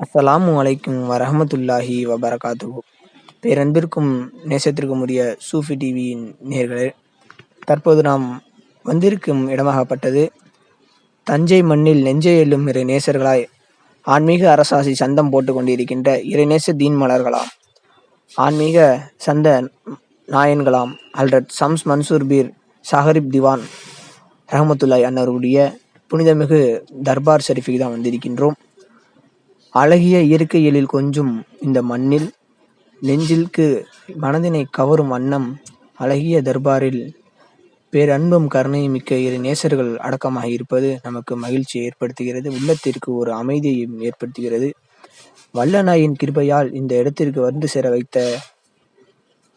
அஸ்ஸலாமு அலைக்கும் வரஹமத்துல்லாஹி வபரகாத்து பேரன்பிற்கும் நேசத்திற்கும் உரிய சூஃபி டிவியின் நேர்களே தற்போது நாம் வந்திருக்கும் இடமாகப்பட்டது தஞ்சை மண்ணில் நெஞ்சை எல்லும் இறை நேசர்களாய் ஆன்மீக அரசாசி சந்தம் போட்டு கொண்டிருக்கின்ற இறைநேச தீன் மலர்களாம் ஆன்மீக சந்த நாயன்களாம் அல்ரத் சம்ஸ் மன்சூர் பீர் சாகரிப் திவான் ரஹமத்துல்லாய் அன்னருடைய புனிதமிகு தர்பார் ஷெரீஃபிக்கு தான் வந்திருக்கின்றோம். அழகிய இயற்கை எழில் கொஞ்சும் இந்த மண்ணில் நெஞ்சிற்கு மனதினை கவரும் வண்ணம் அழகிய தர்பாரில் பேரன்பும் கருணையும் மிக்க இரு நேசர்கள் அடக்கமாக இருப்பது நமக்கு மகிழ்ச்சியை ஏற்படுத்துகிறது உள்ளத்திற்கு ஒரு அமைதியையும் ஏற்படுத்துகிறது. வல்லநாயின் கிருபையால் இந்த இடத்திற்கு வந்து சேர வைத்த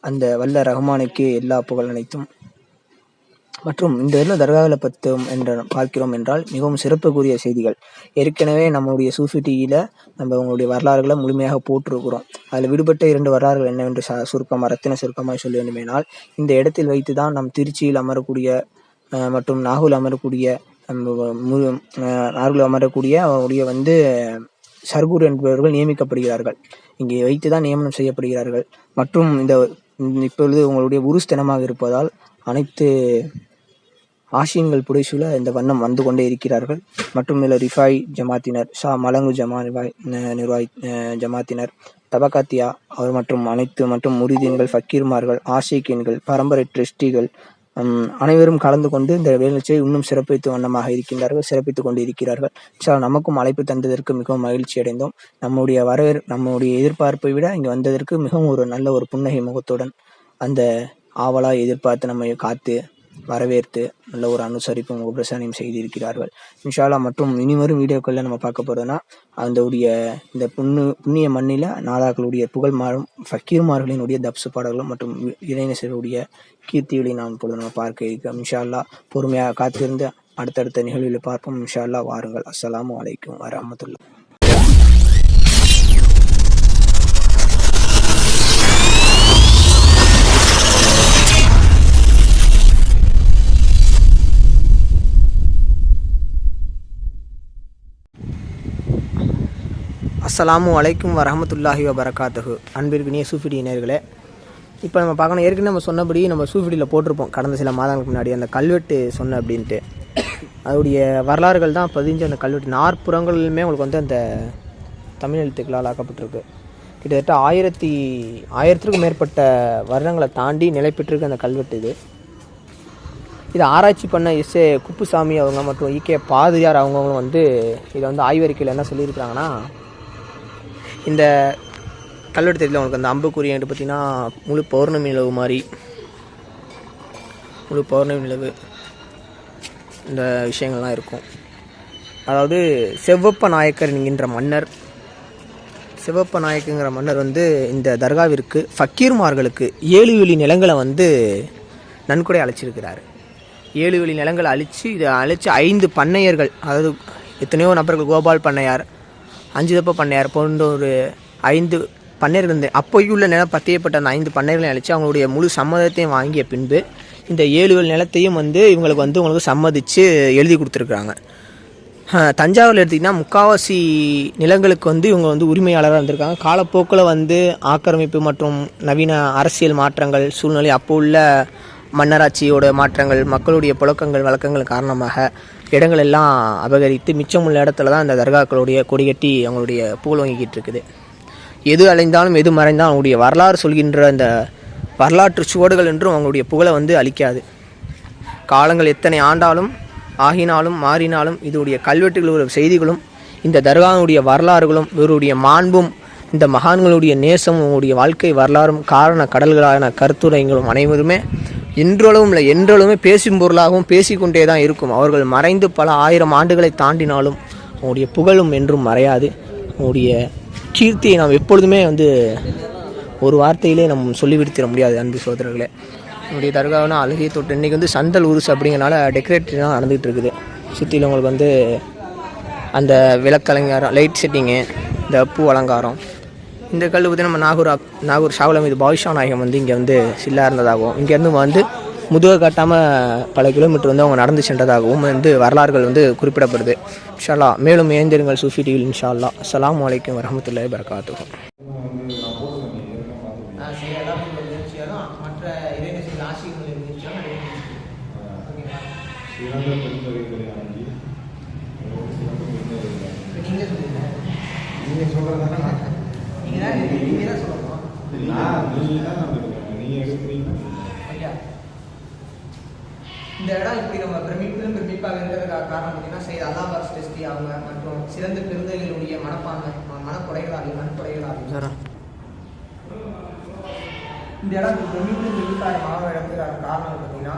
அந்த வல்ல ரஹ்மானுக்கே எல்லா புகழ் அனைத்தும். மற்றும் இந்த இதில் தர்காவில் பத்தும் என்ற பார்க்கிறோம் என்றால் மிகவும் சிறப்புக்குரிய செய்திகள். ஏற்கனவே நம்முடைய சூஃபி டிவியில் நம்ம உங்களுடைய வரலாறுகளை முழுமையாக போட்டிருக்கிறோம். அதில் விடுபட்ட இரண்டு வரலாறுகள் என்னவென்று ச சுருக்கமாக ரத்தின சுருக்கமாக சொல்ல வேண்டுமேனால் இந்த இடத்தில் வைத்து தான் நம் திருச்சியில் அமரக்கூடிய மற்றும் நாகூல் அமரக்கூடிய நம்ம நாகூல் அமரக்கூடிய அவருடைய வந்து சர்கூர் என்பவர்கள் நியமிக்கப்படுகிறார்கள். இங்கே வைத்து தான் நியமனம் செய்யப்படுகிறார்கள். மற்றும் இந்த இப்பொழுது உங்களுடைய உருஸ் தினமாக இருப்பதால் அனைத்து ஆசியன்கள் புடைசூழ இந்த வண்ணம் வந்து கொண்டே இருக்கிறார்கள். மற்றும் இதில் ரிஃபாய் ஜமாத்தினர் ஷா மலங்கு ஜமா நிர்வாய் நிர்வாய் ஜமாத்தினர் தபகாத்தியா அவர் மற்றும் அனைத்து மற்றும் முரிதீன்கள் ஃபக்கீர்மார்கள் ஆஷியக்கின்கள் பரம்பரை ட்ரஸ்டிகள் அனைவரும் கலந்து கொண்டு இந்த வேலைச்சியை இன்னும் சிறப்பித்து வண்ணமாக இருக்கின்றார்கள் சிறப்பித்துக் கொண்டு இருக்கிறார்கள். சார் நமக்கும் அழைப்பு தந்ததற்கு மிகவும் மகிழ்ச்சி அடைந்தோம். நம்முடைய வரவேற் நம்முடைய எதிர்பார்ப்பை விட இங்கே வந்ததற்கு மிகவும் ஒரு நல்ல ஒரு புன்னகை முகத்துடன் அந்த ஆவலாக எதிர்பார்த்து நம்மை காத்து வரவேற்று நல்ல ஒரு அனுசரிப்பும் உபசனையும் செய்திருக்கிறார்கள். இன்ஷாலா மற்றும் இனிவரும் வீடியோக்களில் நம்ம பார்க்க போறோம்னா அந்த உடைய இந்த புண்ணு புண்ணிய மண்ணில நாதாக்களுடைய புகழ் மாறும் ஃபக்கீர்மார்களினுடைய தப்சு பாடல்களும் மற்றும் இளைஞர்களுடைய கீர்த்திகளை நாம் இப்பொழுது நம்ம பார்க்க இருக்கிறோம். இன்ஷால்லா பொறுமையாக காத்திருந்து அடுத்தடுத்த நிகழ்வில் பார்ப்போம். இன்ஷால்லா வாருங்கள். அஸ்ஸலாமு அலைக்கும் வரமத்துல்லா அஸ்ஸலாமு அலைக்கும் வரமத்துல்லாஹி வபரகாத்துஹு. அன்பிற்குனிய சூஃபிடி நேர்களே இப்போ நம்ம பார்க்கணும் ஏற்கனவே நம்ம சொன்னபடி நம்ம சூஃபிடியில் போட்டிருப்போம். கடந்த சில மாதங்களுக்கு முன்னாடி அந்த கல்வெட்டு சொன்ன அப்படின்ட்டு. அதோடைய வரலாறுகள் தான் பதிஞ்சு அந்த கல்வெட்டு. நாற்புறங்களிலுமே உங்களுக்கு வந்து அந்த தமிழ் எழுத்துக்களால் ஆக்கப்பட்டிருக்கு. கிட்டத்தட்ட ஆயிரத்தி ஆயிரத்திற்கும் மேற்பட்ட வருடங்களை தாண்டி நிலைப்பெற்றிருக்கு அந்த கல்வெட்டு இது. இதை ஆராய்ச்சி பண்ண எஸ் ஏ குப்புசாமி அவங்க மற்றும் ஈகே பாதிரியார் அவங்கவுங்களும் வந்து இதை வந்து ஆய்வறிக்கையில் என்ன சொல்லியிருக்கிறாங்கன்னா இந்த கல்வெட்டு தெரியல உங்களுக்கு அந்த அம்புக்குறியன்ட்டு பார்த்தீங்கன்னா முழு பௌர்ணமி நிலவு மாதிரி. முழு பௌர்ணமி நிலவு. இந்த விஷயங்கள்லாம் இருக்கும். அதாவது செவ்வப்ப நாயக்கர் என்கின்ற மன்னர் சிவப்ப நாயக்குங்கிற மன்னர் வந்து இந்த தர்காவிற்கு ஃபக்கீர்மார்களுக்கு ஏழு வெளி நிலங்களை வந்து நன்கொடை அழைச்சிருக்கிறார் ஏழு வெளி நிலங்களை அழித்து இதை அழித்து ஐந்து பண்ணையர்கள் அதாவது எத்தனையோ நபர்கள் கோபால் பண்ணையார் அஞ்சு தப்ப பண்ணையார் போன்ற ஒரு ஐந்து பண்ணையர்கள் இருந்து அப்போயுள்ள நிலம் பத்தியப்பட்ட அந்த ஐந்து பண்ணையர்களையும் அழைச்சி அவங்களுடைய முழு சம்மதத்தையும் வாங்கிய பின்பு இந்த ஏழு நிலத்தையும் வந்து இவங்களுக்கு வந்து உங்களுக்கு சம்மதித்து எழுதி கொடுத்துருக்குறாங்க. தஞ்சாவூரில் எடுத்திங்கன்னா முக்காவாசி நிலங்களுக்கு வந்து இவங்க வந்து உரிமையாளராக இருந்திருக்காங்க. காலப்போக்கில் வந்து ஆக்கிரமிப்பு மற்றும் நவீன அரசியல் மாற்றங்கள் சூழ்நிலை அப்போ உள்ள மன்னராட்சியோட மாற்றங்கள் மக்களுடைய புழக்கங்கள் வழக்கங்கள் காரணமாக இடங்களெல்லாம் அபகரித்து மிச்சமுள்ள இடத்துல தான் இந்த தர்காக்களுடைய கொடிகட்டி அவங்களுடைய புகழ் வாங்கிக்கிட்டு இருக்குது. எது அலைந்தாலும் எது மறைந்தாலும் அவங்களுடைய வரலாறு சொல்கின்ற அந்த வரலாற்று சுவடுகள் என்றும் அவங்களுடைய புகழை வந்து அழிக்காது காலங்கள் எத்தனை ஆண்டாலும் ஆகினாலும் மாறினாலும் இதோடைய கல்வெட்டுகள் செய்திகளும் இந்த தர்காவினுடைய வரலாறுகளும் இவருடைய மாண்பும் இந்த மகான்களுடைய நேசமும் உங்களுடைய வாழ்க்கை வரலாறும் காரண கடல்களான கருத்துரைகளும் அனைவருமே இன்றளவும் இல்லை என்றளவுமே பேசும் பொருளாகவும் பேசிக்கொண்டே தான் இருக்கும். அவர்கள் மறைந்து பல ஆயிரம் ஆண்டுகளை தாண்டினாலும் அவங்களுடைய புகழும் என்றும் மறையாது. அவங்களுடைய கீர்த்தியை நாம் எப்பொழுதுமே வந்து ஒரு வார்த்தையிலே நம் சொல்லிவிடுத்திட முடியாது அன்பு சோதரர்களே என்னுடைய தர்காவனா அழகிய தொட்டு இன்றைக்கி வந்து சந்தல் உருசு அப்படிங்கிறனால டெக்கரேட்லாம் நடந்துகிட்டு இருக்குது சுற்றிலும் உங்களுக்கு வந்து அந்த விளக்கலங்காரம் லைட் செட்டிங்கு இந்த பூ அலங்காரம் இந்த கல் வந்து நம்ம நாகூர் நாகூர் ஷாகுலம் இது பாவிஷா நாயகம் வந்து இங்கே வந்து சில்லாக இருந்ததாகவும் இங்கேருந்து வந்து முதுக காட்டாமல் பல கிலோமீட்டர் வந்து அவங்க நடந்து சென்றதாகவும் வந்து வரலாறுகள் வந்து குறிப்பிடப்படுது. இன்ஷால்லா மேலும் இணைந்திருங்கள் சூஃபி டிவில் இன்ஷால்லா அஸ்லாம் வலைக்கம் அலைக்கும் வரமத்துல்லாஹி நீங்கள் சொல்கிறதான நீங்கள் தான் சொல்லணும். இந்த இடம் இப்படி நம்ம பிரமிப்பிலும் பிரமிப்பாக இருக்கிறதுக்காக காரணம் பார்த்தீங்கன்னா சைத் அல்லாபாக் ஸ்டெஸ்டி அவங்க மற்றும் சிறந்த பெருந்தைகளுடைய மனப்பான்மை ம- மனக்குறைகளாலையும் மனக்குறைகளாலையும் இந்த இடம் பிரமிப்பிலும் பிரமிப்பாக மாற இடத்துக்கான காரணம் பார்த்தீங்கன்னா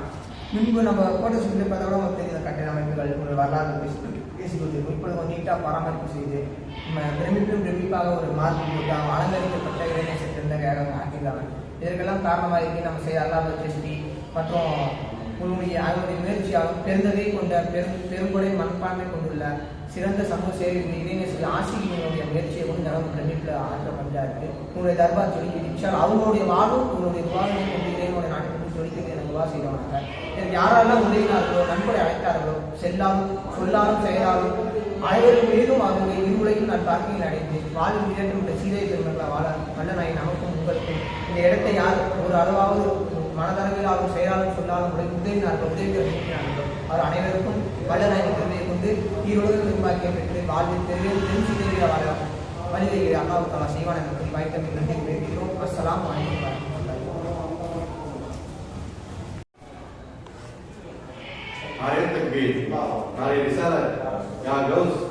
முன்பு நம்ம கோட்டை சுற்றி பார்த்தா கூட நமக்கு தெரிந்த கட்டிட அமைப்புகள் ஒரு வரலாறு பேசி பேசிக்கொண்டிருக்கும் இப்பொழுது கொஞ்சம் நீட்டாக பராமரிப்பு செய்து நம்ம பிரமிப்பிலும் பிரமிப்பாக ஒரு மார்க் போட்டு அலங்கரிக்கப்பட்ட இளைஞர் சேர்ந்த இடம் ஆக்கியிருக்காங்க இதற்கெல்லாம் காரணமாக இருக்கு நம்ம செய்ய அல்லாத திருஷ்டி மற்றும் உங்களுடைய அவருடைய முயற்சியாலும் பெருந்தகை கொண்ட பெரும் பெருங்கொடை மனப்பான்மை கொண்டுள்ள சிறந்த சமூக சேவை இளைஞர்கள் ஆசிரியர்களுடைய முயற்சியை கொண்டு நடந்து பிரமிப்பில் ஆற்றப்பட்டா இருக்கு உங்களுடைய தர்பார் சொல்லி இன்ஷால் அவங்களுடைய வாழ்வும் உங்களுடைய வாழ்வை கொண்டு இறைவனுடைய நாட்டை கொண்டு சொல்லிக்கிறது எனக்கு செய்வாங்க யாரெல்லாம் உதவினார்களோ நண்பரை அழைத்தார்களோ செல்லாலும் சொல்லாலும் செயலாலும் அனைவரும் மீதும் அவருடைய இருவுலையும் நான் பார்க்கையில் அடைந்து வாழும் இரண்டும் உள்ள சீதை பெருமக்களை வாழ நல்ல நாய் நமக்கும் உங்களுக்கும். இந்த இடத்தை யார் ஒரு அளவாவது மனதளவிலாலும் செயலாலும் சொல்லாலும் உடைய உதவினார்கள் உதவி அறிவிக்கிறார்களோ அவர் அனைவருக்கும் வல்ல நாய் கொண்டு ஈரோடு நிர்வாகியை பெற்று வாழ்வில் பெரிய பெரும் சீதைகளை வாழ வழிவகைகளை அல்லாஹ் செய்வான செய்வான் என்பதை நன்றி அஸ்லாம் வணக்கம் Bih. Para Elizabeth. Ya Ghost.